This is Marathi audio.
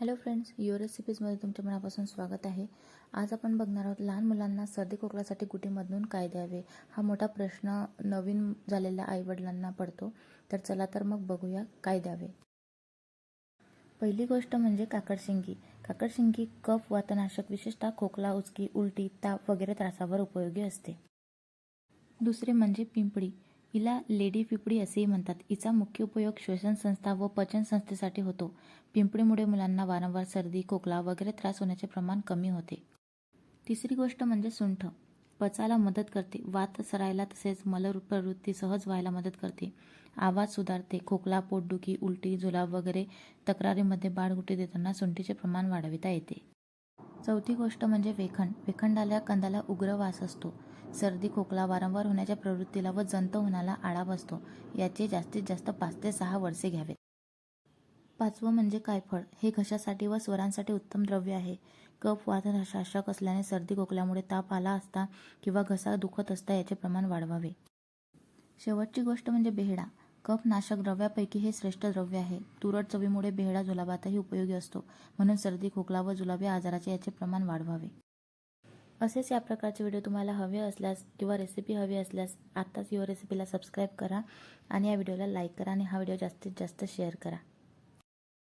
हॅलो फ्रेंड्स युअर रेसिपीजमध्ये तुमच्या मनापासून स्वागत आहे. आज आपण बघणार आहोत लहान मुलांना सर्दी खोकल्यासाठी कुठेमधून काय द्यावे? हा मोठा प्रश्न नवीन झालेल्या आईवडिलांना पडतो. तर चला तर मग बघूया काय द्यावे. पहिली गोष्ट म्हणजे काकडशिंगी. काकडशिंगी कफ वातनाशक विशेषतः खोकला उचकी उलटी ताप वगैरे त्रासावर उपयोगी असते. दुसरे म्हणजे पिंपळी. हिला लेडी पिंपळी असेही म्हणतात. हिचा मुख्य उपयोग श्वसन संस्था व पचन संस्थेसाठी होतो. पिंपळीमुळे मुलांना वारंवार सर्दी खोकला वगैरे त्रास होण्याचे प्रमाण कमी होते. तिसरी गोष्ट म्हणजे सुंठ. पचायला मदत करते. वात सरायला तसेच मल प्रवृत्ती सहज व्हायला मदत करते. आवाज सुधारते. खोकला पोटदुखी उलटी जुलाब वगैरे तक्रारीमध्ये बाळगुटी देताना सुंठीचे प्रमाण वाढविता येते. चौथी गोष्ट म्हणजे वेखंड. वेखंडाला कंदाला उग्र वास असतो. सर्दी खोकला वारंवार होण्याच्या प्रवृत्तीला व जंत होण्याला आळा बसतो. याचे जास्तीत जास्त पाच ते सहा वर्षे घ्यावेत. पाचवं म्हणजे कायफळ. हे घशासाठी व स्वरांसाठी उत्तम द्रव्य आहे. कफ वातशासक असल्याने सर्दी खोकल्यामुळे ताप आला असता किंवा घसा दुखत असता याचे प्रमाण वाढवावे. शेवटची गोष्ट म्हणजे बेहडा. कफ नाशक द्रव्यापैकी हे श्रेष्ठ द्रव्य आहे. तुरट चवीमुळे बेहडा जुलाबातही उपयोगी असतो. म्हणून सर्दी खोकला व जुलाबी आजाराचे याचे प्रमाण वाढवावे. असेच या प्रकारचे व्हिडिओ तुम्हाला हवे असल्यास किंवा रेसिपी हवी असल्यास आत्ताच युअर रेसिपीला सबस्क्राईब करा आणि या व्हिडिओला लाईक करा आणि हा व्हिडिओ जास्तीत जास्त शेअर करा.